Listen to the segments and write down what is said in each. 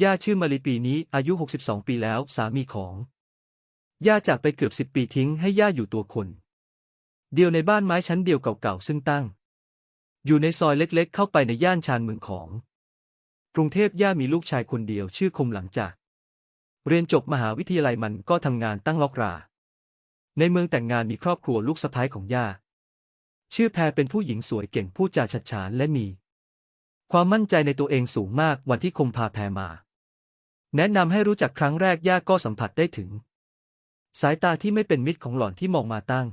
ย่าชื่อมาลีปีนี้อายุ 62 ปีแล้ว สามีของ ย่าจากไปเกือบสิบปีทิ้งให้ย่าอยู่ตัวคน เดียวในบ้านไม้ชั้นเดียวเก่าๆ ซึ่งตั้ง อยู่ในซอยเล็กๆ เข้าไปในย่านชานเมืองของ กรุงเทพย่ามีลูกชายคนเดียวชื่อคมหลังจาก เรียนจบมหาวิทยาลัยมันก็ทำงานตั้งล็อกรา ในเมืองแต่งงานมีครอบครัวลูกสะใภ้ของย่า ชื่อแพรเป็นผู้หญิงสวยเก่งพูดจาฉัดฉานและมี ความมั่นใจในตัวเองสูงมากวันที่คมพาแพรมา แนะนำให้รู้จักครั้งแรกย่าก็สัมผัสได้ถึง สายตาที่ไม่เป็นมิตรของหล่อนที่มองมาตั้ง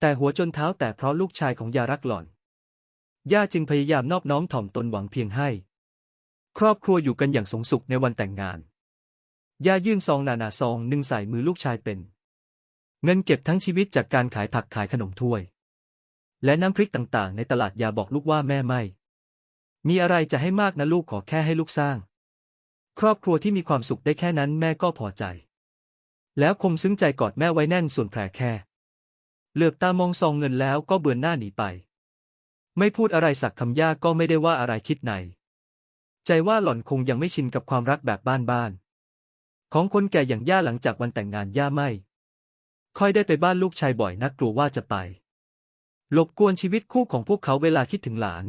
แต่หัวจนเท้าแต่เพราะลูกชายของยารักหล่อน ย่าจึงพยายามนอบน้อมถ่อมตนหวังเพียงให้ ครอบครัวอยู่กันอย่างสงสุขในวันแต่งงาน ย่ายื่นซองนานาซองหนึ่งใส่มือลูกชายเป็น เงินเก็บทั้งชีวิตจากการขายผักขายขนมถ้วย และน้ำพริกต่างๆ ในตลาดยาบอกลูกว่าแม่ไม่ มีอะไรจะให้มากนะลูกขอแค่ให้ลูกสร้าง ครอบครัวที่มีความสุขได้แค่นั้นแม่ก็พอใจ แล้วคมซึ้งใจกอดแม่ไว้แน่นส่วนแผลแค่ เหลือบตามองซองเงินแล้วก็เบือนหน้าหนีไป ไม่พูดอะไรสักคำย่าก็ไม่ได้ว่าอะไรคิดใน ใจว่าหล่อนคงยังไม่ชินกับความรักแบบบ้านๆของคนแก่อย่างย่าหลังจากวันแต่งงานย่าไม่ ค่อยได้ไปบ้านลูกชายบ่อยนักกลัวว่าจะไปหลบกวนชีวิตคู่ของพวกเขาเวลาคิดถึงหลาน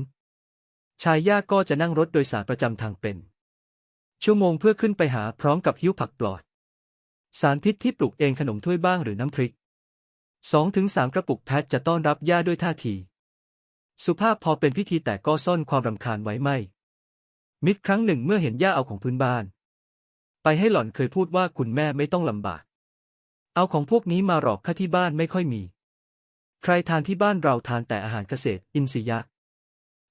ชายย่าก็จะนั่งรถโดยสารประจำทางเป็น ชั่วโมงเพื่อขึ้นไปหาพร้อมกับหิ้วผักปลอด สารพิษที่ปลูกเองขนมถ้วยบ้างหรือน้ำพริกสองถึงสามกระปุกแพทจะต้อนรับย่าด้วยท่าที สุภาพพอเป็นพิธีแต่ก็ซ่อนความรำคาญไว้ไม่ มิตรครั้งหนึ่งเมื่อเห็นย่าเอาของพื้นบ้าน ไปให้หล่อนเคยพูดว่าคุณแม่ไม่ต้องลำบาก เอาของพวกนี้มาหลอกข้าที่บ้านไม่ค่อยมี ใครทานที่บ้านเราทานแต่อาหารเกษตร อินทรียะ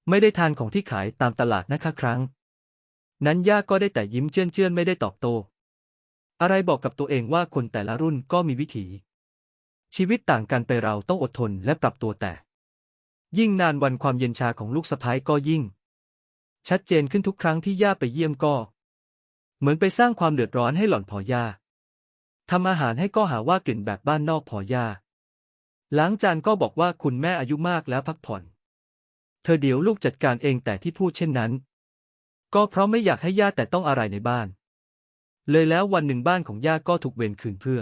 ไม่ได้ทานของที่ขายตามตลาดนะคะครั้ง นั้นย่าก็ได้แต่ยิ้มเจื้อนๆไม่ได้ตอบโต้อะไรบอกกับตัวเองว่าคนแต่ละรุ่นก็มีวิถี ชีวิตต่างกันไปเราต้องอดทนและปรับตัวแต่ ยิ่งนานวันความเย็นชาของลูกสะพ้ายก็ยิ่ง ชัดเจนขึ้นทุกครั้งที่ย่าไปเยี่ยมก็ เหมือนไปสร้างความเดือดร้อนให้หล่อนพอย่าทำอาหารให้ก็หาว่ากลิ่นแบบบ้านนอกพอย่าล้างจานก็บอกว่าคุณแม่อายุมากแล้วพักผ่อน เธอเดี๋ยวลูกจัดการเองแต่ที่พูดเช่นนั้น ก็เพราะไม่อยากให้ย่าแต่ต้องอะไรในบ้าน เลยแล้ววันหนึ่งบ้านของย่าก็ถูกเวรคืนเพื่อ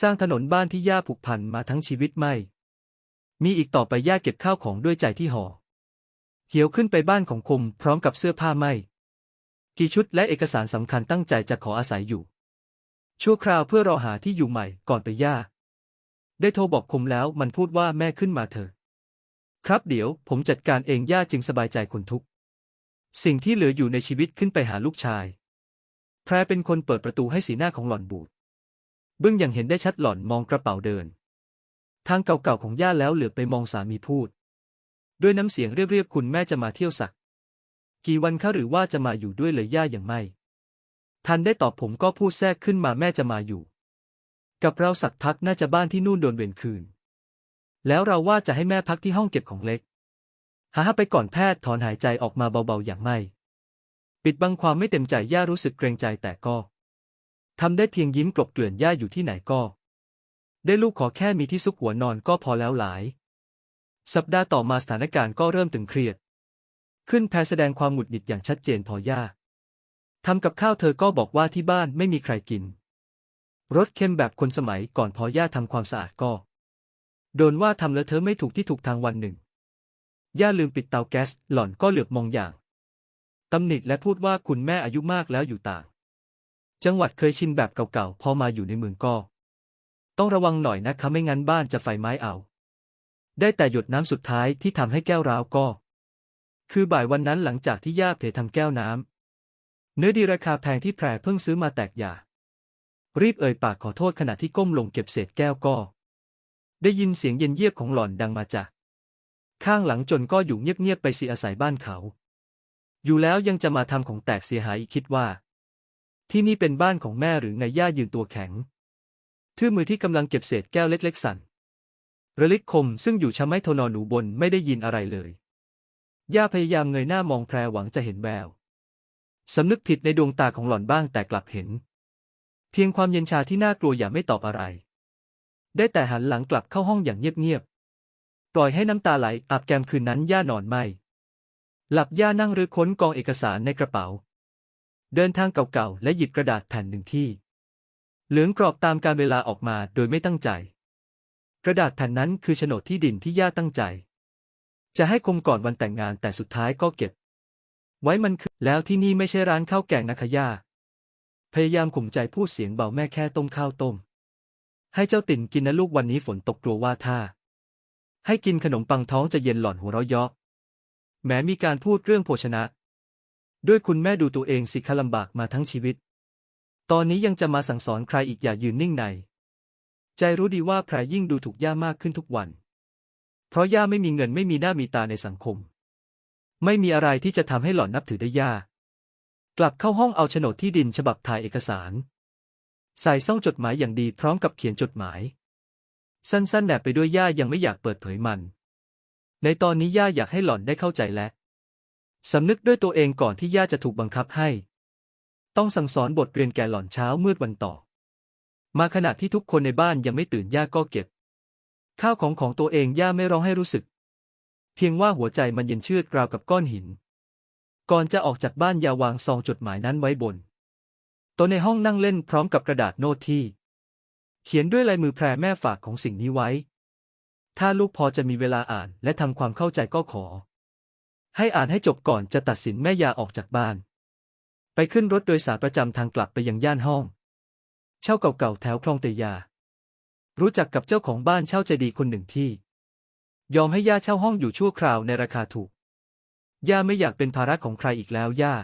สร้างถนนบ้านที่ย่าผูกพันมาทั้งชีวิตไม่ มีอีกต่อไปย่าเก็บข้าวของด้วยใจที่ห่อเหี่ยวขึ้นไปบ้านของคมพร้อมกับเสื้อผ้าไม่ กี่ชุดและเอกสารสำคัญตั้งใจจะขออาศัยอยู่ ชั่วคราวเพื่อรอหาที่อยู่ใหม่ก่อนไปย่า ได้โทรบอกคมแล้วมันพูดว่าแม่ขึ้นมาเถอะครับเดี๋ยวผมจัดการเองย่าจึงสบายใจคนทุก สิ่งที่เหลืออยู่ในชีวิตขึ้นไปหาลูกชาย แพรเป็นคนเปิดประตูให้สีหน้าของหล่อนบูดเบื้องอย่างเห็นได้ชัดหล่อนมองกระเป๋าเดิน ทางเก่าๆของย่าแล้วเหลือไปมองสามีพูด ด้วยน้ำเสียงเรียบๆคุณแม่จะมาเที่ยวสัก กี่วันคะหรือว่าจะมาอยู่ด้วยเลยย่าอย่างไม่ ทันได้ตอบผมก็พูดแทรกขึ้นมาแม่จะมาอยู่ กับเราสักพักน่าจะบ้านที่นู่นโดนเวรคืน แล้วเราว่าจะให้แม่พักที่ห้องเก็บของเล็ก หาไปก่อนแพทย์ถอนหายใจออกมาเบาๆอย่างไม่ ปิดบังความไม่เต็มใจย่ารู้สึกเกรงใจแต่ก็ทำได้เพียงยิ้มกลบเกลื่อนย่าอยู่ที่ไหนก็ ได้ลูกขอแค่มีที่ซุกหัวนอนก็พอแล้วหลาย สัปดาห์ต่อมาสถานการณ์ก็เริ่มตึงเครียด ขึ้นแพรแสดงความหงุดหงิดอย่างชัดเจนพอย่าทำกับข้าวเธอก็บอกว่าที่บ้านไม่มีใครกินรสเค็มแบบคนสมัยก่อนพอย่าทำความสะอาดก็ โดนว่าทำแล้วเธอไม่ถูกที่ถูกทางวันหนึ่ง ย่าลืมปิดเตาแก๊ส หล่อนก็เหลือบมองอย่างตำหนิและพูดว่าคุณแม่อายุมากแล้วอยู่ต่าง จังหวัดเคยชินแบบเก่าๆ พอมาอยู่ในเมืองก็ ต้องระวังหน่อยนะคะไม่งั้นบ้านจะไฟไหม้เอา ได้แต่หยดน้ำสุดท้ายที่ทำให้แก้วร้าวก็ คือบ่ายวันนั้นหลังจากที่ย่าเพลทำแก้วน้ำเนื้อดีราคาแพงที่แพรเพิ่งซื้อมาแตกหย่ารีบเอ่ยปากขอโทษขณะที่ก้มลงเก็บเศษแก้วก็ ได้ยินเสียงเย็นเยียบของหล่อนดังมาจาก ข้างหลังจนก็อยู่เงียบๆไปสิอาศัยบ้านเขา อยู่แล้วยังจะมาทำของแตกเสียหายอีกคิดว่า ที่นี่เป็นบ้านของแม่หรือไงย่ายืนตัวแข็งทื่อมือที่กำลังเก็บเศษแก้วเล็กๆสั่นระลิกคมซึ่งอยู่ชะไม้โทนอนหนูบนไม่ได้ยินอะไรเลย ย่าพยายามเงยหน้ามองแพรหวังจะเห็นแววสำนึกผิดในดวงตาของหล่อนบ้างแต่กลับเห็น เพียงความเย็นชาที่น่ากลัวอย่าไม่ตอบอะไร ได้แต่หันหลังกลับเข้าห้องอย่างเงียบๆ ปล่อยให้น้ำตาไหลอาบแก้มคืนนั้นย่านอนไม่ หลับย่านั่งรื้อค้นกองเอกสารในกระเป๋า เดินทางเก่าๆ และหยิบกระดาษแผ่นหนึ่งที่ เหลืองกรอบตามการเวลาออกมาโดยไม่ตั้งใจ กระดาษแผ่นนั้นคือโฉนดที่ดินที่ย่าตั้งใจ จะให้คมก่อนวันแต่งงานแต่สุดท้ายก็เก็บ ไว้มันคือแล้วที่นี่ไม่ใช่ร้านข้าวแกงนะคะย่าพยายามข่มใจพูดเสียงเบาแม่แค่ต้มข้าวต้ม ให้เจ้าติ่นกินนะลูกวันนี้ฝนตกกลัวว่าถ้า ให้กินขนมปังท้องจะเย็นหล่อนหัวเราะเยาะ แม้มีการพูดเรื่องโภชนะ ด้วยคุณแม่ดูตัวเองสิคะลำบากมาทั้งชีวิต ตอนนี้ยังจะมาสั่งสอนใครอีกอย่ายืนนิ่งใน ใจรู้ดีว่าแพรยิ่งดูถูกย่ามากขึ้นทุกวัน เพราะย่าไม่มีเงินไม่มีหน้ามีตาในสังคม ไม่มีอะไรที่จะทำให้หล่อนนับถือได้ย่ากลับเข้าห้องเอาโฉนดที่ดินฉบับถ่ายเอกสาร ใส่ซ่องจดหมายอย่างดีพร้อมกับเขียนจดหมาย สั้นๆแนบไปด้วยย่ายังไม่อยากเปิดเผยมัน ในตอนนี้ย่าอยากให้หล่อนได้เข้าใจและสำนึกด้วยตัวเองก่อนที่ย่าจะถูกบังคับให้ ต้องสั่งสอนบทเรียนแก่หล่อนเช้ามืดวันต่อ มาขณะที่ทุกคนในบ้านยังไม่ตื่นย่าก็เก็บ ข้าวของของตัวเองย่าไม่ร้องให้รู้สึก เพียงว่าหัวใจมันเย็นชือดราวกับก้อนหิน ก่อนจะออกจากบ้านยาวางซองจดหมายนั้นไว้บนโตัวในห้องนั่งเล่นพร้อมกับกระดาษโน้ตที่ เขียนด้วยลายมือแพรแม่ฝากของสิ่งนี้ไว้ ถ้าลูกพอจะมีเวลาอ่านและทำความเข้าใจก็ขอ ให้อ่านให้จบก่อนจะตัดสินแม่ยาออกจากบ้าน ไปขึ้นรถโดยสารประจำทางกลับไปยังย่านห้อง เช่าเก่าๆแถวคลองเตยา รู้จักกับเจ้าของบ้านเช่าใจดีคนหนึ่งที่ ยอมให้ย่าเช่าห้องอยู่ชั่วคราวในราคาถูก ย่าไม่อยากเป็นภาระของใครอีกแล้วย่า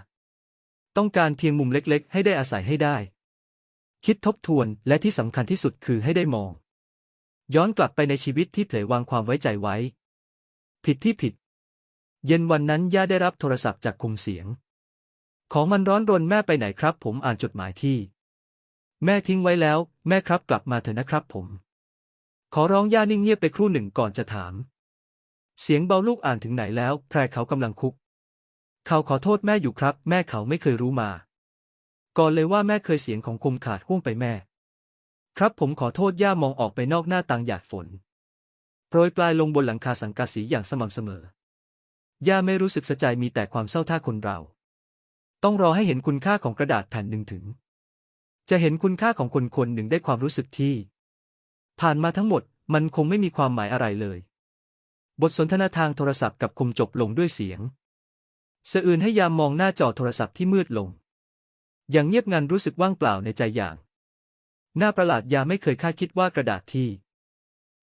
ต้องการเพียงมุมเล็กๆ ให้ได้อาศัยให้ได้ คิดทบทวนและที่สำคัญที่สุดคือให้ได้มอง ย้อนกลับไปในชีวิตที่เผลอวางความไว้ใจไว้ ผิดที่ผิด เย็นวันนั้นย่าได้รับโทรศัพท์จากคุมเสียง ของมันร้อนรนแม่ไปไหนครับ ผมอ่านจดหมายที่ แม่ทิ้งไว้แล้ว แม่ครับกลับมาเถอะนะครับผม ขอร้องย่านิ่งเงียบไปครู่หนึ่งก่อนจะถาม เสียงเบาลูกอ่านถึงไหนแล้ว แพรเขากำลังคุก เขาขอโทษแม่อยู่ครับ แม่เขาไม่เคยรู้มา ก่อนเลยว่าแม่เคยเสียงของคมขาดห่วงไปแม่ ครับผมขอโทษย่ามองออกไปนอกหน้าต่างหยาดฝนโปรยปลายลงบนหลังคาสังกะสีอย่างสม่ำเสมอย่าไม่รู้สึกสะใจมีแต่ความเศร้าท่าคนเรา ต้องรอให้เห็นคุณค่าของกระดาษแผ่นหนึ่งถึง จะเห็นคุณค่าของคนคนหนึ่งได้ความรู้สึกที่ ผ่านมาทั้งหมดมันคงไม่มีความหมายอะไรเลย บทสนทนาทางโทรศัพท์กับคมจบลงด้วยเสียงสะอื่นให้ยามมองหน้าจอโทรศัพท์ที่มืดลง อย่างเงียบงันรู้สึกว่างเปล่าในใจอย่างน่าประหลาดยาไม่เคยคาดคิดว่ากระดาษที่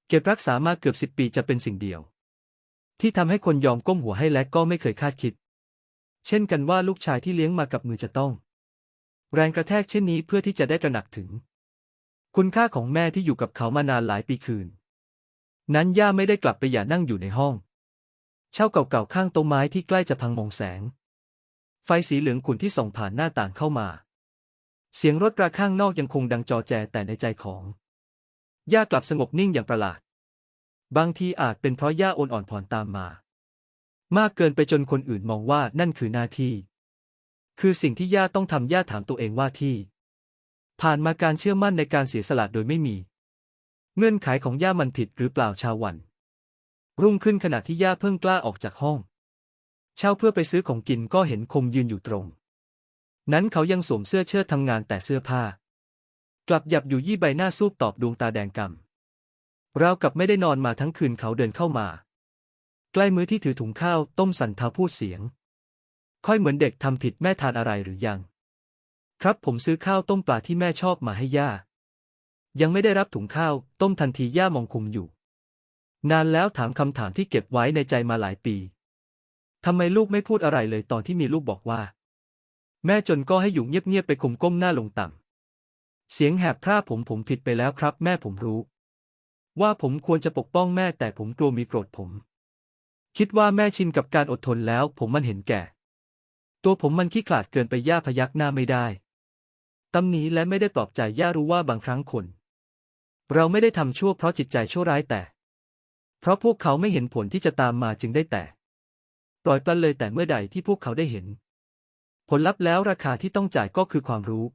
เก็บรักษามาเกือบสิบปีจะเป็นสิ่งเดียว ที่ทำให้คนยอมก้มหัวให้และก็ไม่เคยคาดคิด เช่นกันว่าลูกชายที่เลี้ยงมากับมือจะต้อง แรงกระแทกเช่นนี้เพื่อที่จะได้ตระหนักถึง คุณค่าของแม่ที่อยู่กับเขามานานหลายปีคืน นั้นย่าไม่ได้กลับไปอย่านั่งอยู่ในห้อง เช่าเก่าๆข้างโต๊ะไม้ที่ใกล้จะพังมองแสง ไฟสีเหลืองขุ่นที่ส่องผ่านหน้าต่างเข้ามา เสียงรถกราข้างนอกยังคงดังจอแจแต่ในใจของย่ากลับสงบนิ่งอย่างประหลาด บางทีอาจเป็นเพราะย่าโอนอ่อนผ่อนตามมา มากเกินไปจนคนอื่นมองว่านั่นคือหน้าที่ คือสิ่งที่ย่าต้องทำย่าถามตัวเองว่าที่ ผ่านมาการเชื่อมั่นในการเสียสละโดยไม่มี เงื่อนไขของย่ามันผิดหรือเปล่าชาววัน รุ่งขึ้นขณะที่ย่าเพิ่งกล้าออกจากห้อง เช่าเพื่อไปซื้อของกินก็เห็นคมยืนอยู่ตรง นั้นเขายังสวมเสื้อเชิ้ตทำงานแต่เสื้อผ้า กลับหยับอยู่ยี่ใบหน้าซูบตอบดวงตาแดงกำราวกับไม่ได้นอนมาทั้งคืนเขาเดินเข้ามา ใกล้มือที่ถือถุงข้าวต้มสันเทาพูดเสียง ค่อยเหมือนเด็กทำผิดแม่ทานอะไรหรือยัง ครับผมซื้อข้าวต้มปลาที่แม่ชอบมาให้ย่า ยังไม่ได้รับถุงข้าวต้มทันทีย่ามองคุมอยู่ นานแล้วถามคำถามที่เก็บไว้ในใจมาหลายปี ทำไมลูกไม่พูดอะไรเลยตอนที่มีลูกบอกว่า แม่จนก็ให้อยู่เงียบๆไปคุมก้มหน้าลงต่ำเสียงแหบพร่าผมผมผิดไปแล้วครับ แม่ผมรู้ ว่าผมควรจะปกป้องแม่แต่ผมกลัวมีโกรธผม คิดว่าแม่ชินกับการอดทนแล้ว ผมมันเห็นแก่ ตัวผมมันขี้ขลาดเกินไปย่าพยักหน้าไม่ได้ตำหนีและไม่ได้ปลอบใจย่ารู้ว่าบางครั้งคน เราไม่ได้ทำชั่วเพราะจิตใจชั่วร้ายแต่ เพราะพวกเขาไม่เห็นผลที่จะตามมาจึงได้แต่ ปล่อยปละเลยแต่เมื่อใดที่พวกเขาได้เห็น ผลลัพธ์แล้วราคาที่ต้องจ่ายก็คือความรู้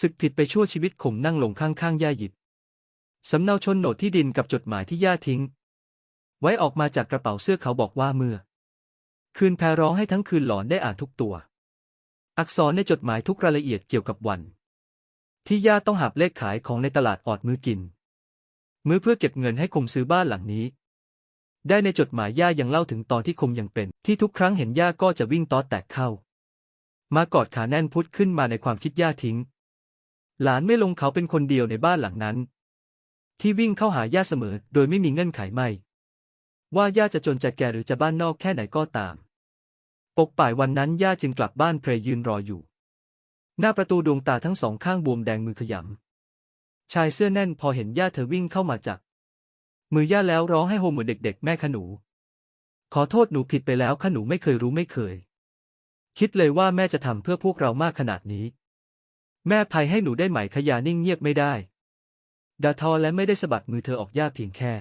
ศึกผิดไปชั่วชีวิตข่มนั่งลงข้างๆย่าหยิบ สำเนาชนโหนดที่ดินกับจดหมายที่ย่าทิ้ง ไว้ออกมาจากกระเป๋าเสื้อเขาบอกว่าเมื่อ คืนแพรร้องให้ทั้งคืนหลอนได้อ่านทุกตัว อักษรในจดหมายทุกรายละเอียดเกี่ยวกับวัน ที่ย่าต้องหับเลขขายของในตลาดออดมือกิน มื้อเพื่อเก็บเงินให้คมซื้อบ้านหลังนี้ ได้ในจดหมายย่ายังเล่าถึงตอนที่คมยังเป็น ที่ทุกครั้งเห็นย่าก็จะวิ่งตอแตกเข้า มากอดขาแน่นพุทธขึ้นมาในความคิดย่าทิ้ง หลานไม่ลงเขาเป็นคนเดียวในบ้านหลังนั้น ที่วิ่งเข้าหาย่าเสมอ โดยไม่มีเงื่อนไขไม่ ว่าย่าจะจนจะแก่หรือจะบ้านนอกแค่ไหนก็ตามปกป่ายวันนั้นย่าจึงกลับบ้านเพรยืนรออยู่ หน้าประตูดวงตาทั้งสองข้างบวมแดงมือขยำชายเสื้อแน่นพอเห็นย่าเธอวิ่งเข้ามาจับ มือย่าแล้วร้องให้โฮเหมือนเด็ก ๆ แม่ขนู ขอโทษหนูผิดไปแล้วขนูไม่เคยรู้ไม่เคย คิดเลยว่าแม่จะทำเพื่อพวกเรามากขนาดนี้ แม่ภัยให้หนูได้ไหมขยานิ่งเงียบไม่ได้ดาทอและไม่ได้สะบัดมือเธอออกย่าเพียงแค่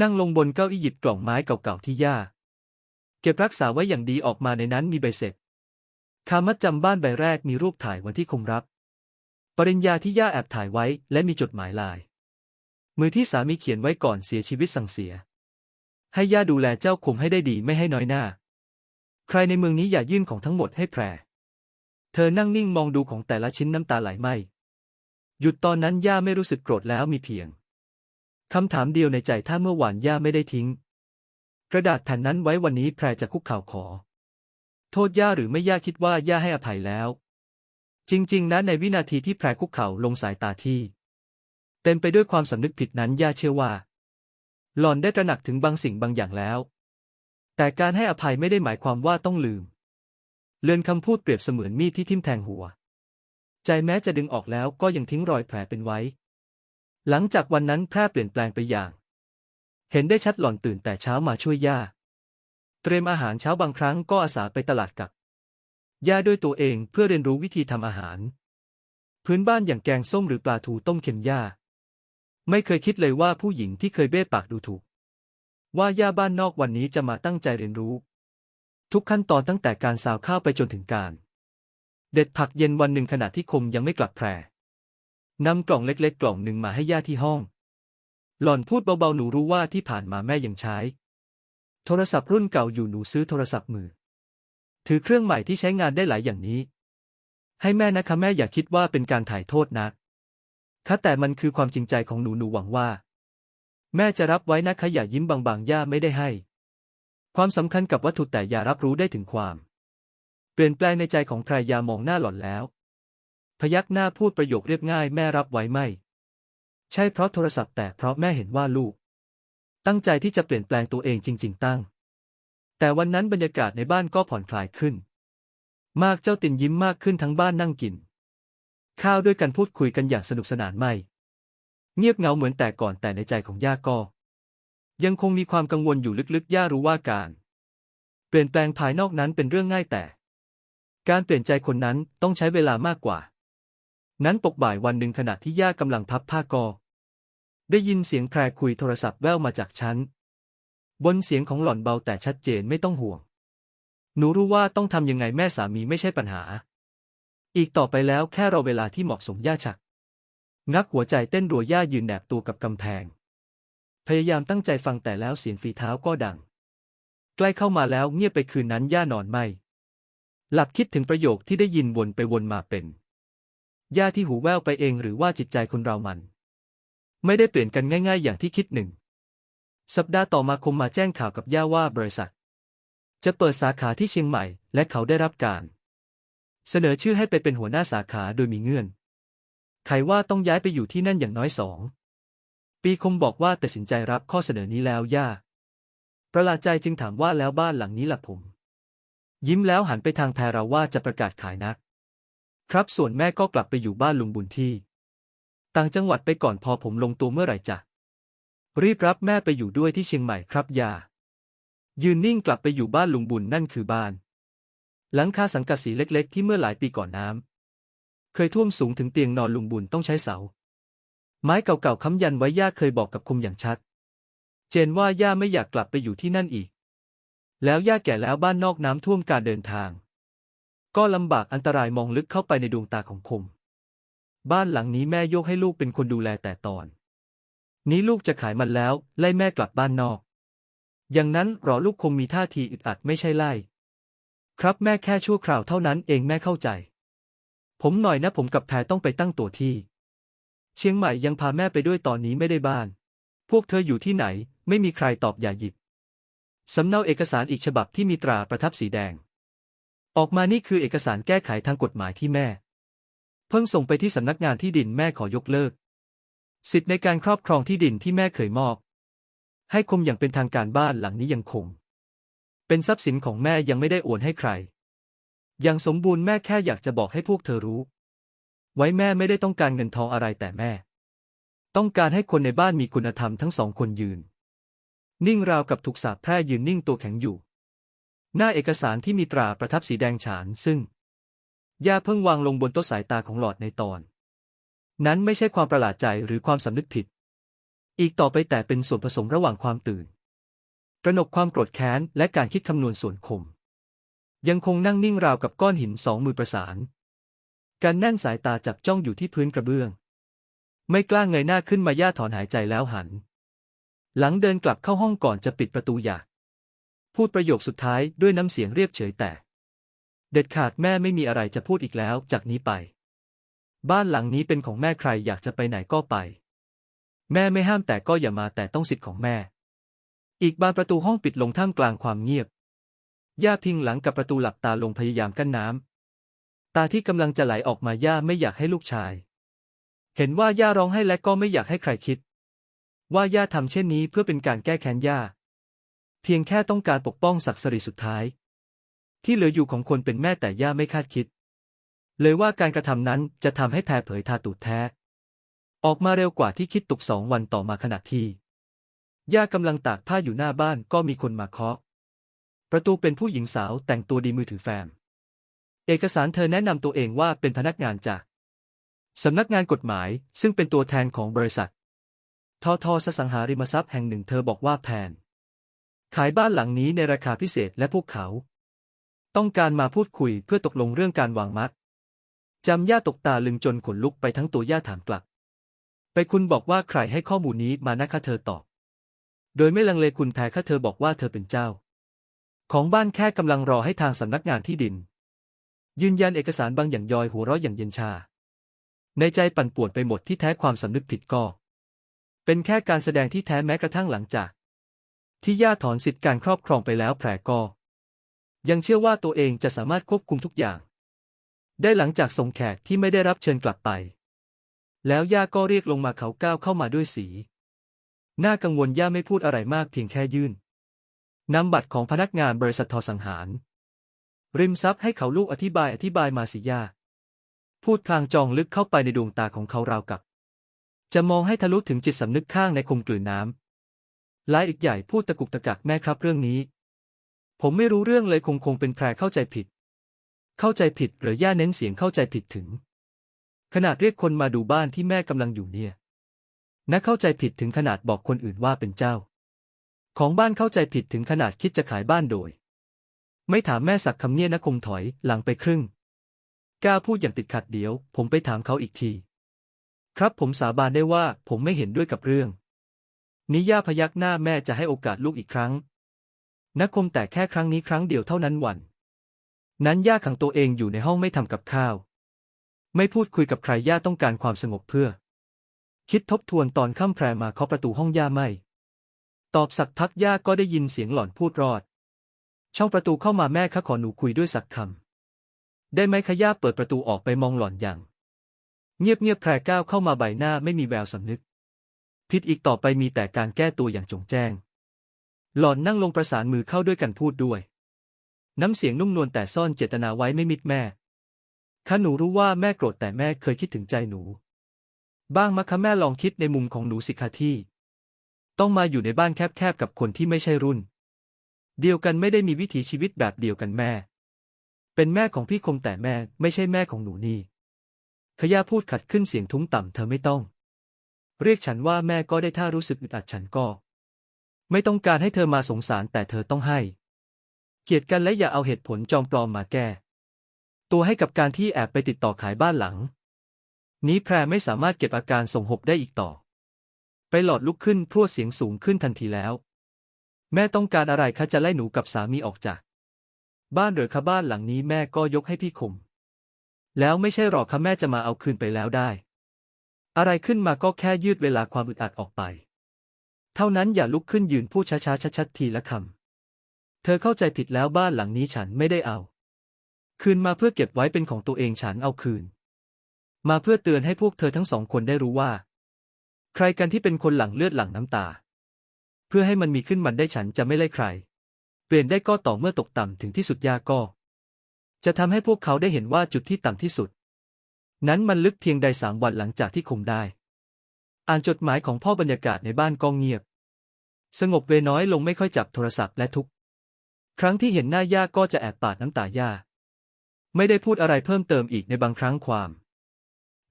นั่งลงบนเก้าอี้หยิบกล่องไม้เก่าๆที่ย่า เก็บรักษาไว้อย่างดีออกมาในนั้นมีใบเสร็จคามัดจำบ้านใบแรกมีรูปถ่ายวันที่คมรับ ปริญญาที่ย่าแอบถ่ายไว้และมีจดหมายลาย มือที่สามีเขียนไว้ก่อนเสียชีวิตสั่งเสีย ให้ย่าดูแลเจ้าคมให้ได้ดีไม่ให้น้อยหน้า ใครในเมืองนี้อย่ายื่นของทั้งหมดให้แพร เธอนั่งนิ่งมองดูของแต่ละชิ้นน้ำตาไหลไม่ หยุดตอนนั้นย่าไม่รู้สึกโกรธแล้วมีเพียงคำถามเดียวในใจถ้าเมื่อวานย่าไม่ได้ทิ้ง กระดาษแผ่นนั้นไว้วันนี้แพรจะคุกเข่าขอ โทษย่าหรือไม่ย่าคิดว่าย่าให้อภัยแล้ว จริง ๆนะในวินาทีที่แพรคุกเข่าลงสายตาที่ เต็มไปด้วยความสำนึกผิดนั้นย่าเชื่อว่า หล่อนได้ตระหนักถึงบางสิ่งบางอย่างแล้ว แต่การให้อภัยไม่ได้หมายความว่าต้องลืม เลือนคำพูดเปรียบเสมือนมีดที่ทิ่มแทงหัว ใจแม้จะดึงออกแล้วก็ยังทิ้งรอยแผลเป็นไว้ หลังจากวันนั้นแพร่เปลี่ยนแปลงไปอย่าง เห็นได้ชัดหล่อนตื่นแต่เช้ามาช่วยย่า เตรียมอาหารเช้าบางครั้งก็อาสาไปตลาดกับย่าด้วยตัวเองเพื่อเรียนรู้วิธีทำอาหาร พื้นบ้านอย่างแกงส้มหรือปลาทูต้มเค็มย่า ไม่เคยคิดเลยว่าผู้หญิงที่เคยเบ้ปากดูถูก ว่าย่าบ้านนอกวันนี้จะมาตั้งใจเรียนรู้ ทุกขั้นตอนตั้งแต่การสาวข้าวไปจนถึงการ เด็ดผักเย็นวันหนึ่งขณะที่คมยังไม่กลับแพรนำกล่องเล็กๆ กล่องหนึ่งมาให้ย่าที่ห้อง หล่อนพูดเบาๆหนูรู้ว่าที่ผ่านมาแม่ยังใช้ โทรศัพท์รุ่นเก่าอยู่หนูซื้อโทรศัพท์มือ ถือเครื่องใหม่ที่ใช้งานได้หลายอย่างนี้ ให้แม่นะคะแม่อย่าคิดว่าเป็นการถ่ายโทษนะ คะแต่มันคือความจริงใจของหนูหนูหวังว่า แม่จะรับไว้นะคะอย่ายิ้มบางๆย่าไม่ได้ให้ ความสำคัญกับวัตถุแต่อย่ารับรู้ได้ถึงความ เปลี่ยนแปลงในใจของใครยามองหน้าหล่อนแล้ว พยักหน้าพูดประโยคเรียบง่ายแม่รับไว้ไม่ ใช่เพราะโทรศัพท์แต่เพราะแม่เห็นว่าลูก ตั้งใจที่จะเปลี่ยนแปลงตัวเองจริง ๆ ตั้ง แต่วันนั้นบรรยากาศในบ้านก็ผ่อนคลายขึ้น มากเจ้าตินยิ้มมากขึ้นทั้งบ้านนั่งกิน ข้าวด้วยกันพูดคุยกันอย่างสนุกสนานไม่ เงียบเงาเหมือนแต่ก่อนแต่ในใจของย่าก็ ยังคงมีความกังวลอยู่ลึกๆย่ารู้ว่าการ เปลี่ยนแปลงภายนอกนั้นเป็นเรื่องง่ายแต่ การเปลี่ยนใจคนนั้นต้องใช้เวลามากกว่า นั้นปกบ่ายวันหนึ่งขณะที่ย่ากำลังพับผ้ากอ ได้ยินเสียงแพรคุยโทรศัพท์แว่วมาจากชั้น บนเสียงของหล่อนเบาแต่ชัดเจนไม่ต้องห่วงหนูรู้ว่าต้องทำยังไงแม่สามีไม่ใช่ปัญหา อีกต่อไปแล้วแค่รอเวลาที่เหมาะสมย่าฉัก งักหัวใจเต้นรัวย่ายืนแนบตัวกับกำแพง พยายามตั้งใจฟังแต่แล้วเสียงฝีเท้าก็ดัง ใกล้เข้ามาแล้วเงียบไปคืนนั้นย่านอนไม่ หลับคิดถึงประโยคที่ได้ยินวนไปวนมาเป็นย่าที่หูแว่วไปเองหรือว่าจิตใจคนเรามัน ไม่ได้เปลี่ยนกันง่าย ๆ อย่างที่คิดหนึ่ง สัปดาห์ต่อมาคมมาแจ้งข่าวกับย่าว่าบริษัท จะเปิดสาขาที่เชียงใหม่ และเขาได้รับการ เสนอชื่อให้ไปเป็นหัวหน้าสาขาโดยมีเงื่อน ไขว่าต้องย้ายไปอยู่ที่นั่นอย่างน้อยสอง ปีคมบอกว่าตัดสินใจรับข้อเสนอนี้แล้วย่า ประหลาดใจจึงถามว่าแล้วบ้านหลังนี้ล่ะผม ยิ้มแล้วหันไปทางแพรเราว่าจะประกาศขายนัก ครับส่วนแม่ก็กลับไปอยู่บ้านลุงบุญที่ ต่างจังหวัดไปก่อนพอผมลงตัวเมื่อไหร่จะรีบรับแม่ไปอยู่ด้วยที่เชียงใหม่ครับยา ยืนนิ่งกลับไปอยู่บ้านลุงบุญนั่นคือบ้าน หลังคาสังกะสีเล็กๆ ที่เมื่อหลายปีก่อนน้ำเคยท่วมสูงถึงเตียงนอนลุงบุญต้องใช้เสา ไม้เก่าๆค้ำยันไว้ย่าเคยบอกกับคมอย่างชัด เจนว่าย่าไม่อยากกลับไปอยู่ที่นั่นอีก แล้วย่าแก่แล้วบ้านนอกน้ำท่วมการเดินทาง ก็ลำบากอันตรายมองลึกเข้าไปในดวงตาของคม บ้านหลังนี้แม่ยกให้ลูกเป็นคนดูแลแต่ตอน นี้ลูกจะขายมันแล้วไล่แม่กลับบ้านนอก อย่างนั้นรอลูกคงมีท่าทีอึดอัดไม่ใช่ไล่ ครับแม่แค่ชั่วคราวเท่านั้นเองแม่เข้าใจ ผมหน่อยนะผมกับแพรต้องไปตั้งตัวที่ เชียงใหม่ยังพาแม่ไปด้วยตอนนี้ไม่ได้บ้าน พวกเธออยู่ที่ไหน ไม่มีใครตอบอย่าหยิบสำเนาเอกสารอีกฉบับที่มีตราประทับสีแดง ออกมานี่คือเอกสารแก้ไขทางกฎหมายที่แม่ เพิ่งส่งไปที่สำนักงานที่ดินแม่ขอยกเลิก สิทธิ์ในการครอบครองที่ดินที่แม่เคยมอบ ให้คมอย่างเป็นทางการบ้านหลังนี้ยังคง เป็นทรัพย์สินของแม่ยังไม่ได้โอนให้ใครยังสมบูรณ์แม่แค่อยากจะบอกให้พวกเธอรู้ ไว้แม่ไม่ได้ต้องการเงินทองอะไรแต่แม่ ต้องการให้คนในบ้านมีคุณธรรมทั้งสองคนยืน นิ่งราวกับถูกสาปแพร่ยืนนิ่งตัวแข็งอยู่ หน้าเอกสารที่มีตราประทับสีแดงฉานซึ่งย่าเพิ่งวางลงบนโต๊ะสายตาของหลอดในตอน นั้นไม่ใช่ความประหลาดใจหรือความสำนึกผิด อีกต่อไปแต่เป็นส่วนผสมระหว่างความตื่น กระหนกความโกรธแค้นและการคิดคำนวณส่วนคม ยังคงนั่งนิ่งราวกับก้อนหินสองมือประสาน การแน่นสายตาจับจ้องอยู่ที่พื้นกระเบื้อง ไม่กล้าเงยหน้าขึ้นมาย่าถอนหายใจแล้วหัน หลังเดินกลับเข้าห้องก่อนจะปิดประตูอยาก พูดประโยคสุดท้ายด้วยน้ำเสียงเรียบเฉยแต่ เด็ดขาดแม่ไม่มีอะไรจะพูดอีกแล้วจากนี้ไป บ้านหลังนี้เป็นของแม่ใครอยากจะไปไหนก็ไป แม่ไม่ห้ามแต่ก็อย่ามาแต่ต้องสิทธิ์ของแม่ อีกบานประตูห้องปิดลงท่ามกลางความเงียบ ย่าพิงหลังกับประตูหลับตาลงพยายามกั้นน้ำ ตาที่กำลังจะไหลออกมาย่าไม่อยากให้ลูกชาย เห็นว่าย่าร้องให้และก็ไม่อยากให้ใครคิด ว่าย่าทำเช่นนี้เพื่อเป็นการแก้แค้นย่า เพียงแค่ต้องการปกป้องศักดิ์ศรีสุดท้าย ที่เหลืออยู่ของคนเป็นแม่แต่ย่าไม่คาดคิด เลยว่าการกระทำนั้นจะทำให้แพรเผยทาตูดแท้ ออกมาเร็วกว่าที่คิดตุกสองวันต่อมาขณะที่ ย่ากำลังตากผ้าอยู่หน้าบ้านก็มีคนมาเคาะ ประตูเป็นผู้หญิงสาวแต่งตัวดีมือถือแฟม เอกสารเธอแนะนำตัวเองว่าเป็นพนักงานจากสำนักงานกฎหมายซึ่งเป็นตัวแทนของบริษัททอทอสสังหาริมทรัพย์แห่งหนึ่งเธอบอกว่าแพน ขายบ้านหลังนี้ในราคาพิเศษและพวกเขา ต้องการมาพูดคุยเพื่อตกลงเรื่องการวางมัดจำย่าตกตาลึงจนขนลุกไปทั้งตัวย่าถามกลับ ไปคุณบอกว่าใครให้ข้อมูลนี้มานะคะเธอตอบ โดยไม่ลังเลคุณแพ้ค่ะเธอบอกว่าเธอเป็นเจ้า ของบ้านแค่กำลังรอให้ทางสำนักงานที่ดิน ยืนยันเอกสารบางอย่างยอยหัวเราะอย่างเย็นชา ในใจปั่นป่วนไปหมดที่แท้ความสำนึกผิดก็ เป็นแค่การแสดงที่แท้แม้กระทั่งหลังจาก ที่ย่าถอนสิทธิการครอบครองไปแล้วแผลก็ ยังเชื่อว่าตัวเองจะสามารถควบคุมทุกอย่าง ได้หลังจากส่งแขกที่ไม่ได้รับเชิญกลับไป แล้วย่าก็เรียกลงมาเขาก้าวเข้ามาด้วยสี น้ากังวลย่าไม่พูดอะไรมากเพียงแค่ยื่นนำบัตรของพนักงานบริษัททอสังหาร ริมซับให้เขาลูกอธิบายอธิบายมาสิย่า พูดพลางจองลึกเข้าไปในดวงตาของเขาราวกับ จะมองให้ทะลุถึงจิตสำนึกข้างในคมกลืนน้ำลายอีกใหญ่พูดตะกุกตะกักแม่ครับเรื่องนี้ ผมไม่รู้เรื่องเลยคงคงเป็นแพรเข้าใจผิด เข้าใจผิดหรือย่าเน้นเสียงเข้าใจผิดถึง ขนาดเรียกคนมาดูบ้านที่แม่กำลังอยู่เนี่ย นะเข้าใจผิดถึงขนาดบอกคนอื่นว่าเป็นเจ้า ของบ้านเข้าใจผิดถึงขนาดคิดจะขายบ้านโดย ไม่ถามแม่สักคำเนี่ยนะคงถอยหลังไปครึ่งกล้าพูดอย่างติดขัดเดี๋ยว ผมไปถามเขาอีกที ครับผมสาบานได้ว่าผมไม่เห็นด้วยกับเรื่องนิย่าพยักหน้าแม่จะให้โอกาสลูกอีกครั้งนักคมแต่แค่ครั้งนี้ครั้งเดียวเท่านั้นวัน นั้นย่าขังตัวเองอยู่ในห้องไม่ทำกับข้าว ไม่พูดคุยกับใครย่าต้องการความสงบเพื่อ คิดทบทวนตอนค่ำแพรมาเคาะประตูห้องย่าไม่ ตอบสักพักย่าก็ได้ยินเสียงหล่อนพูดรอด ช่องประตูเข้ามาแม่ข้าขอหนูคุยด้วยสักคำ ได้ไหมขย่าเปิดประตูออกไปมองหล่อนอย่าง เงียบเงียบแพรก้าวเข้ามาใบหน้าไม่มีแววสำนึก ผิดอีกต่อไปมีแต่การแก้ตัวอย่างจงแจ้ง หล่อนนั่งลงประสานมือเข้าด้วยกันพูดด้วย น้ำเสียงนุ่มนวลแต่ซ่อนเจตนาไว้ไม่มิดแม่ข้าหนูรู้ว่าแม่โกรธแต่แม่เคยคิดถึงใจหนู บ้างมะคะแม่ลองคิดในมุมของหนูสิคะที่ ต้องมาอยู่ในบ้านแคบๆกับคนที่ไม่ใช่รุ่น เดียวกันไม่ได้มีวิถีชีวิตแบบเดียวกันแม่ เป็นแม่ของพี่คมแต่แม่ไม่ใช่แม่ของหนูนี่ขย่าพูดขัดขึ้นเสียงทุ้มต่ำเธอไม่ต้อง เรียกฉันว่าแม่ก็ได้ถ้ารู้สึกอึดอัดฉันก็ ไม่ต้องการให้เธอมาสงสารแต่เธอต้องให้ เกลียดกันและอย่าเอาเหตุผลจอมปลอมมาแก้ ตัวให้กับการที่แอบไปติดต่อขายบ้านหลัง นี้แพรไม่สามารถเก็บอาการส่งหกได้อีกต่อ ไปหลอดลุกขึ้นพรวดเสียงสูงขึ้นทันทีแล้ว แม่ต้องการอะไรคะจะไล่หนูกับสามีออกจาก บ้านหรือคะบ้านหลังนี้แม่ก็ยกให้พี่คม แล้วไม่ใช่หรอกคะแม่จะมาเอาคืนไปแล้วได้ อะไรขึ้นมาก็แค่ยืดเวลาความอึดอัดออกไป เท่านั้นอย่าลุกขึ้นยืนพูดช้าๆชัดๆทีละคำ เธอเข้าใจผิดแล้วบ้านหลังนี้ฉันไม่ได้เอา คืนมาเพื่อเก็บไว้เป็นของตัวเองฉันเอาคืน มาเพื่อเตือนให้พวกเธอทั้งสองคนได้รู้ว่า ใครกันที่เป็นคนหลังเลือดหลังน้ำตา เพื่อให้มันมีขึ้นมันได้ฉันจะไม่ไล่ใคร เปลี่ยนได้ก็ต่อเมื่อตกต่ำถึงที่สุดยาก็ จะทำให้พวกเขาได้เห็นว่าจุดที่ต่ำที่สุด นั้นมันลึกเพียงใดสามวันหลังจากที่คมได้ อ่านจดหมายของพ่อบรรยากาศในบ้านก็เงียบ สงบเวน้อยลงไม่ค่อยจับโทรศัพท์และทุก ครั้งที่เห็นหน้าย่าก็จะแอบปาดน้ำตาย่า ไม่ได้พูดอะไรเพิ่มเติมอีกในบางครั้งความ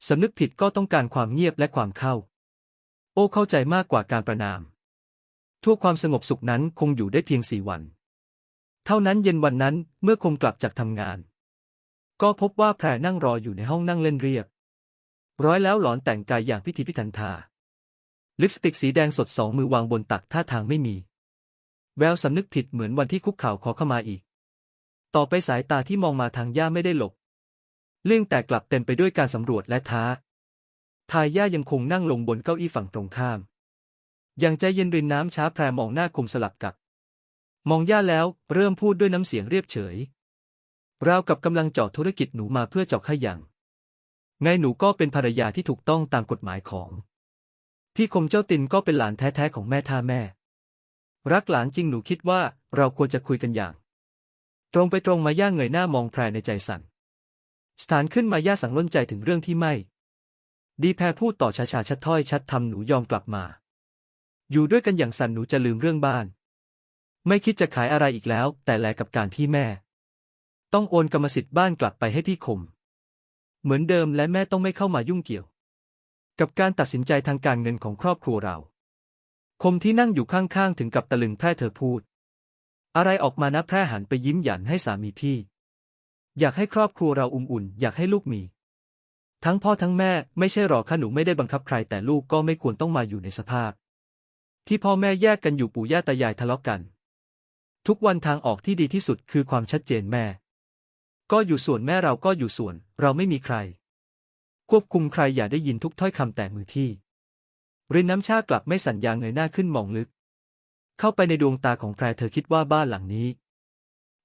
สำนึกผิดก็ต้องการความเงียบและความเข้า โอ้เข้าใจมากกว่าการประนาม ทั่วความสงบสุขนั้นคงอยู่ได้เพียงสี่วัน เท่านั้นเย็นวันนั้นเมื่อคมกลับจากทำงาน ก็พบว่าแพรนั่งรออยู่ในห้องนั่งเล่นเรียบ ร้อยแล้วหลอนแต่งกายอย่างพิธีพิถันทา ลิปสติกสีแดงสดสองมือวางบนตักท่าทางไม่มี แววสำนึกผิดเหมือนวันที่คุกเข่าขอเข้ามาอีก ต่อไปสายตาที่มองมาทางย่าไม่ได้หลบ เรื่องแต่กลับเต็มไปด้วยการสำรวจและท้า ทาย่ายังคงนั่งลงบนเก้าอี้ฝั่งตรงข้าม อย่างใจเย็นรินน้ำช้าแพรมองหน้าคมสลับกับ มองย่าแล้วเริ่มพูดด้วยน้ำเสียงเรียบเฉย ราวกับกำลังเจาะธุรกิจหนูมาเพื่อเจาะขยัง ไงหนูก็เป็นภรรยาที่ถูกต้องตามกฎหมายของ พี่คมเจ้าตินก็เป็นหลานแท้ๆของแม่ท่าแม่ รักหลานจริงหนูคิดว่าเราควรจะคุยกันอย่าง ตรงไปตรงมาย่าเงยหน้ามองแพรในใจสั่น สถานขึ้นมาย่าสังล้นใจถึงเรื่องที่ไม่ ดีแพรพูดต่อช้าๆชัดถ้อยชัดทำหนูยอมกลับมา อยู่ด้วยกันอย่างสันหนูจะลืมเรื่องบ้าน ไม่คิดจะขายอะไรอีกแล้ว แต่แลกับการที่แม่ ต้องโอนกรรมสิทธิ์บ้านกลับไปให้พี่คม เหมือนเดิมและแม่ต้องไม่เข้ามายุ่งเกี่ยว กับการตัดสินใจทางการเงินของครอบครัวเรา คมที่นั่งอยู่ข้างๆถึงกับตะลึงแพร่เธอพูด อะไรออกมานะแพร่หันไปยิ้มหยันให้สามีพี่ อยากให้ครอบครัวเราอุ่มอุ่น อยากให้ลูกมี ทั้งพ่อทั้งแม่ไม่ใช่หรอกค่ะหนูไม่ได้บังคับใคร แต่ลูกก็ไม่ควรต้องมาอยู่ในสภาพ ที่พ่อแม่แยกกันอยู่ปู่ย่าตายายทะเลาะกัน ทุกวันทางออกที่ดีที่สุดคือความชัดเจนแม่ ก็อยู่ส่วนแม่เราก็อยู่ส่วน เราไม่มีใคร ควบคุมใครอย่าได้ยินทุกถ้อยคำแต่มือที่รินน้ำชากลับไม่สัญญาเงยหน้าขึ้นมองลึก เข้าไปในดวงตาของแพรเธอคิดว่าบ้านหลังนี้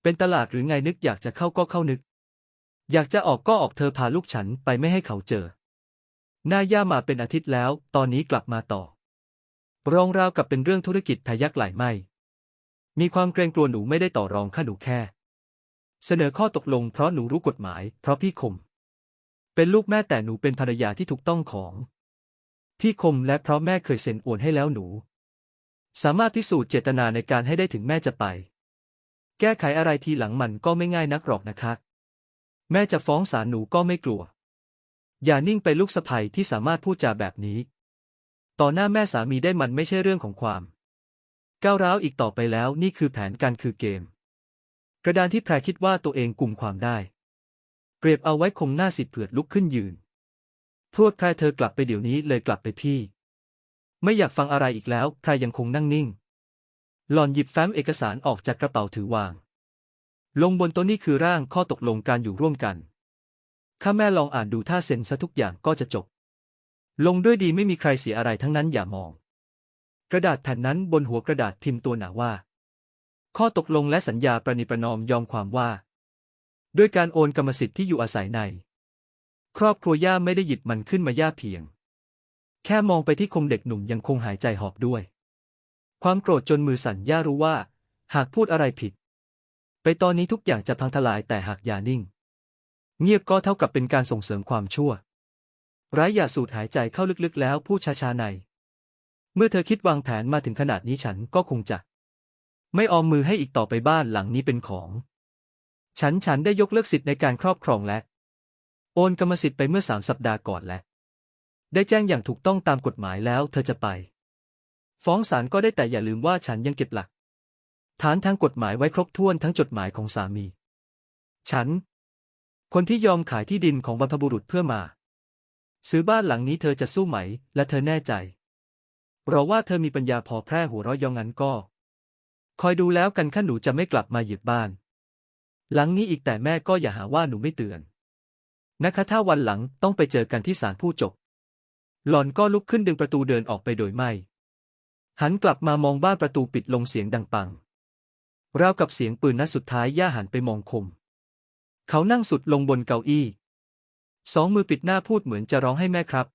เป็นตลาดหรือไงนึกอยากจะเข้าก็เข้านึก อยากจะออกก็ออกเธอพาลูกฉันไปไม่ให้เขาเจอ หน้าย่ามาเป็นอาทิตย์แล้ว ตอนนี้กลับมาต่อ รองราวกับเป็นเรื่องธุรกิจพยักไหลไม่ มีความเกรงกลัวหนูไม่ได้ต่อรองค่าหนูแค่ เสนอข้อตกลงเพราะหนูรู้กฎหมาย เพราะพี่คม เป็นลูกแม่แต่หนูเป็นภรรยาที่ถูกต้องของ พี่คมและเพราะแม่เคยเซ็นโอนให้แล้วหนู สามารถพิสูจน์เจตนาในการให้ได้ถึงแม่จะไป แก้ไขอะไรทีหลังมันก็ไม่ง่ายนักหรอกนะคะ แม่จะฟ้องศาลหนูก็ไม่กลัว อย่านิ่งไปลูกสะใภ้ที่สามารถพูดจาแบบนี้ ต่อหน้าแม่สามีได้มันไม่ใช่เรื่องของความ ก้าวร้าวอีกต่อไปแล้วนี่คือแผนการคือเกม กระดานที่แพรคิดว่าตัวเองกลุ่มความได้ เปรียบเอาไว้คงหน้าสิทธิ์เผือดลุกขึ้นยืนพรวดแพรเธอกลับไปเดี๋ยวนี้เลยกลับไปพี่ ไม่อยากฟังอะไรอีกแล้วแพรยังคงนั่งนิ่ง หล่อนหยิบแฟ้มเอกสารออกจากกระเป๋าถือวาง ลงบนโต๊ะนี่คือร่างข้อตกลงการอยู่ร่วมกัน ข้าแม่ลองอ่านดูถ้าเซ็นซะทุกอย่างก็จะจบ ลงด้วยดีไม่มีใครเสียอะไรทั้งนั้นอย่ามอง กระดาษแผ่นนั้นบนหัวกระดาษพิมพ์ตัวหนาว่า ข้อตกลงและสัญญาประนิประนอมยอมความว่า ด้วยการโอนกรรมสิทธิ์ที่อยู่อาศัยใน ครอบครัวย่าไม่ได้หยิบมันขึ้นมาย่าเพียง แค่มองไปที่คมเด็กหนุ่มยังคงหายใจหอบด้วย ความโกรธจนมือสั่นย่ารู้ว่า หากพูดอะไรผิด ไปตอนนี้ทุกอย่างจะพังทลายแต่หากอย่านิ่ง เงียบก็เท่ากับเป็นการส่งเสริมความชั่วไร้อย่าสูดหายใจเข้าลึกๆแล้วพูดช้าๆใน เมื่อเธอคิดวางแผนมาถึงขนาดนี้ฉันก็คงจะ ไม่ออมมือให้อีกต่อไปบ้านหลังนี้เป็นของ ฉันฉันได้ยกเลิกสิทธิ์ในการครอบครองและ โอนกรรมสิทธิ์ไปเมื่อสามสัปดาห์ก่อนและ ได้แจ้งอย่างถูกต้องตามกฎหมายแล้วเธอจะไป ฟ้องศาลก็ได้แต่อย่าลืมว่าฉันยังเก็บหลัก ฐานทางกฎหมายไว้ครบถ้วนทั้งจดหมายของสามี ฉัน คนที่ยอมขายที่ดินของบรรพบุรุษเพื่อมา ซื้อบ้านหลังนี้เธอจะสู้ไหม และเธอแน่ใจเพราะว่าเธอมีปัญญาพอแพร่หัวเราะยองงั้นก็ คอยดูแล้วกันข้าหนูจะไม่กลับมาหยียบบ้าน หลังนี้อีกแต่แม่ก็อย่าหาว่าหนูไม่เตือน นะคะถ้าวันหลังต้องไปเจอกันที่ศาลผู้จบ หล่อนก็ลุกขึ้นดึงประตูเดินออกไปโดยไม่ หันกลับมามองบ้านประตูปิดลงเสียงดังปัง ราวกับเสียงปืนนัดสุดท้ายย่าหันไปมองคม เขานั่งสุดลงบนเก้าอี้ สองมือปิดหน้าพูดเหมือนจะร้องให้แม่ครับ